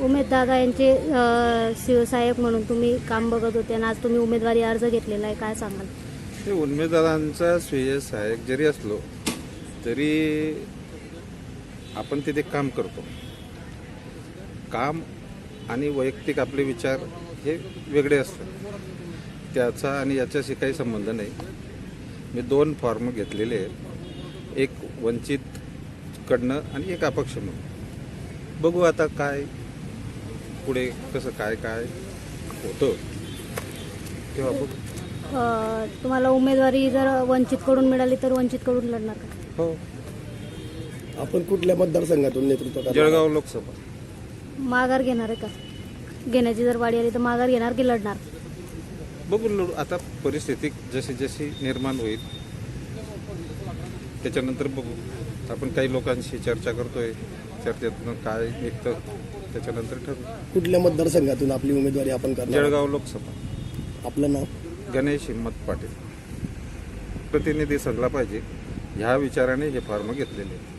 उमेद दादा यांचे अ, शिवसहाय्यक म्हणून तुम्ही काम बघत होते आणि आज तुम्ही उमेदवारी अर्ज घेतलेला आहे काय सांगाल? ते उमेदवारांचा स्वीय सहाय्यक जरी असलो तरी आपण तिथे काम करतो. काम आणि वैयक्तिक आपले विचार हे वेगळे असतात. त्याचा आणि याच्याशी काही संबंध नाही. मी दोन फॉर्म घेतलेले आहेत. एक वंचितकडनं आणि एक अपक्ष म्हणून. बघू आता काय पुढे कसं काय काय होतं? तेव्हा बघू. अ, तुम्हाला उमेदवारी जर वंचितकडून मिळाली तर वंचितकडून लढणार का? हो. आपण कुठल्या मतदारसंघातून नेतृत्व करणार? जळगाव लोकसभा. माघार घेणार आहे का? घेण्याची जर वाडी आली तर माघार घेणार की लढणार? बघू लढू. आता परिस्थिती जशी जशी निर्माण होईल त्याच्यानंतर बघू. आपण काही लोकांशी चर्चा करतोय. चर्चेतनं काय निघतं? त्याच्यानंतर ठरवू. कुठल्या मतदारसंघातून आपली उमेदवारी आपण करणार? जळगाव लोकसभा. आपलं नाव? गणेश हिम्मत पाटील. प्रतिनिधी सजला पाहिजे. ह्या विचाराने हे फॉर्म घेतलेले आहेत.